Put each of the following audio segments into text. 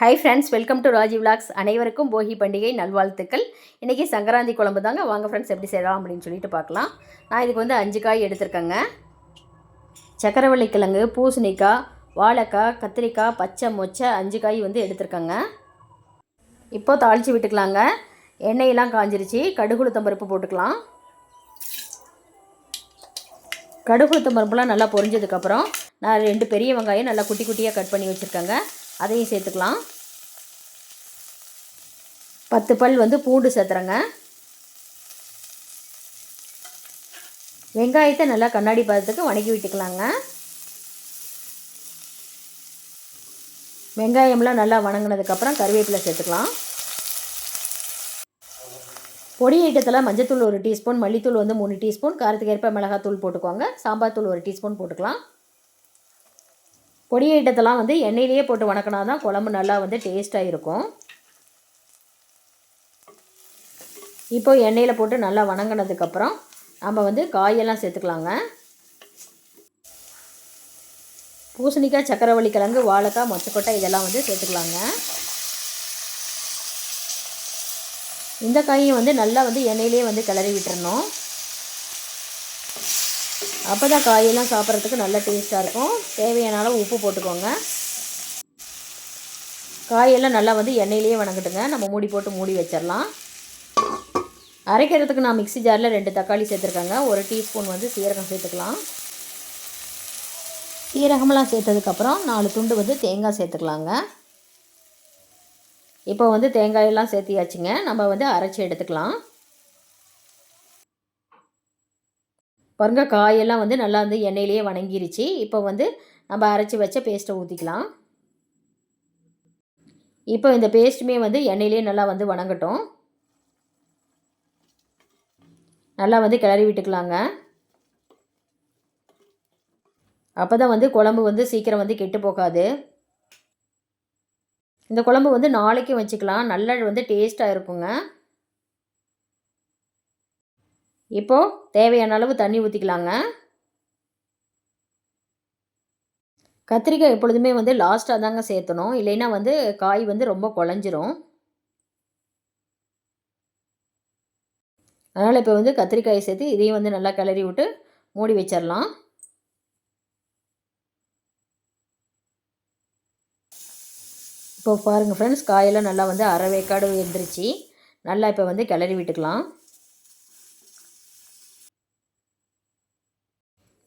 Hi friends welcome to Raji vlogs அனைவருக்கும் போகி பண்டிகை நல்வாழ்த்துக்கள். இன்றைக்கி சங்கராந்தி குழம்பு தாங்க. வாங்க ஃப்ரெண்ட்ஸ் எப்படி செய்யலாம் அப்படின்னு சொல்லிட்டு பார்க்கலாம். நான் இதுக்கு வந்து அஞ்சு காய் எடுத்திருக்கேங்க. சக்கரவள்ளி கிழங்கு பூசணிக்காய் வாழைக்காய் கத்திரிக்காய் பச்சை மொச்சை அஞ்சு காய் வந்து எடுத்திருக்கேங்க. இப்போ தாளித்து விட்டுக்கலாங்க. எண்ணெயெல்லாம் காஞ்சிருச்சு. கடுகுளுத்தம் பருப்பு போட்டுக்கலாம். கடுகுளுத்தம் பருப்புலாம் நல்லா பொரிஞ்சதுக்கப்புறம் நான் ரெண்டு பெரிய வெங்காயம் நல்லா குட்டி குட்டியாக கட் பண்ணி வச்சுருக்கேங்க. அதையும் சேர்த்துக்கலாம். பத்து பல் வந்து பூண்டு சேர்த்துறேங்க. வெங்காயத்தை நல்லா கண்ணாடி பதத்துக்கு வணக்கி விட்டுக்கலாங்க. வெங்காயம்லாம் நல்லா வணங்கினதுக்கப்புறம் கருவேப்பிலை சேர்த்துக்கலாம். பொடி ஐட்டத்தில் மஞ்சத்தூள் ஒரு டீஸ்பூன் மல்லித்தூள் வந்து மூணு டீஸ்பூன் காரத்துக்கு ஏற்ப மிளகாத்தூள் போட்டுக்கோங்க. சாம்பார் தூள் ஒரு டீஸ்பூன் போட்டுக்கலாம். பொடி ஐட்டத்தெல்லாம் வந்து எண்ணெயிலேயே போட்டு வணக்கினா தான் குழம்பு நல்லா வந்து டேஸ்ட்டாக இருக்கும். இப்போ எண்ணெயில் போட்டு நல்லா வணங்கினதுக்கப்புறம் நம்ம வந்து காயெல்லாம் சேர்த்துக்கலாங்க. பூசணிக்காய் சக்கரவள்ளி கிழங்கு வாழைக்காய் மொச்சக்கொட்டை இதெல்லாம் வந்து சேர்த்துக்கலாங்க. இந்த காயும் வந்து நல்லா வந்து எண்ணெயிலே வந்து கிளறி விட்டுறணும். அப்போ தான் காயெல்லாம் சாப்பிட்றதுக்கு நல்ல டேஸ்ட்டாக இருக்கும். தேவையான அளவு உப்பு போட்டுக்கோங்க. காயெல்லாம் நல்லா வந்து எண்ணெயிலேயே வணங்கட்டுங்க. நம்ம மூடி போட்டு மூடி வச்சிடலாம். அரைக்கிறதுக்கு நான் மிக்ஸி ஜாரில் ரெண்டு தக்காளி சேர்த்துருக்கேங்க. ஒரு டீஸ்பூன் வந்து சீரகம் சேர்த்துக்கலாம். சீரகமெல்லாம் சேர்த்ததுக்கப்புறம் நாலு துண்டு வந்து தேங்காய் சேர்த்துக்கலாங்க. இப்போ வந்து தேங்காயெல்லாம் சேர்த்தியாச்சுங்க. நம்ம வந்து அரைச்சி எடுத்துக்கலாம். பாருங்க காயெல்லாம் வந்து நல்லா வந்து எண்ணெயிலேயே வணங்கிருச்சு. இப்போ வந்து நம்ம அரைச்சி வச்ச பேஸ்ட்டை ஊற்றிக்கலாம் இப்போ இந்த பேஸ்ட்டுமே வந்து எண்ணெயிலே நல்லா வந்து வணங்கட்டும். நல்லா வந்து கிளறி விட்டுக்கலாங்க. அப்போ தான் வந்து குழம்பு வந்து சீக்கிரம் வந்து கெட்டு போகாது. இந்த குழம்பு வந்து நாளைக்கும் வச்சுக்கலாம். நல்ல வந்து டேஸ்ட்டாக இருக்குங்க. இப்போது தேவையான அளவு தண்ணி ஊற்றிக்கலாங்க கத்திரிக்காய் எப்பொழுதுமே வந்து லாஸ்ட்டாக தாங்க சேர்த்தணும். இல்லைன்னா வந்து காய் வந்து ரொம்ப குழஞ்சிரும். அதனால் இப்போ வந்து கத்திரிக்காயை சேர்த்து இதையும் வந்து நல்லா கிளறி விட்டு மூடி வச்சிடலாம் இப்போ பாருங்கள் ஃப்ரெண்ட்ஸ் காயெல்லாம் நல்லா வந்து அரை வேக்காடு எழுந்திரிச்சு நல்லா இப்போ வந்து கிளறி விட்டுக்கலாம்.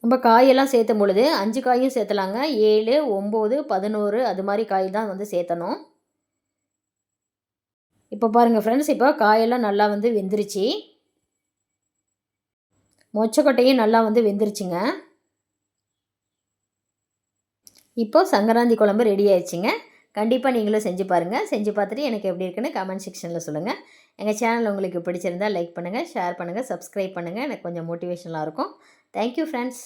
நம்ம காயெல்லாம் சேர்த்தும் பொழுது அஞ்சு காயும் சேர்த்தலாங்க. ஏழு ஒம்பது பதினோரு அது மாதிரி காய் தான் வந்து சேர்த்தணும். இப்போ பாருங்கள் ஃப்ரெண்ட்ஸ் இப்போ காயெல்லாம் நல்லா வந்து வெந்துருச்சு. மொச்சக்கொட்டையும் நல்லா வந்து வெந்துருச்சுங்க. இப்போ சங்கராந்தி குழம்பு ரெடி ஆயிடுச்சுங்க. கண்டிப்பாக நீங்களும் செஞ்சு பாருங்கள் செஞ்சு பார்த்துட்டு எனக்கு எப்படி இருக்குன்னு கமெண்ட் செக்ஷனில் சொல்லுங்கள் எங்கள் சேனல் உங்களுக்கு பிடிச்சிருந்தால் லைக் பண்ணுங்கள் ஷேர் பண்ணுங்கள் சப்ஸ்கிரைப் பண்ணுங்கள் எனக்கு கொஞ்சம் மோட்டிவேஷனாக இருக்கும். Thank you friends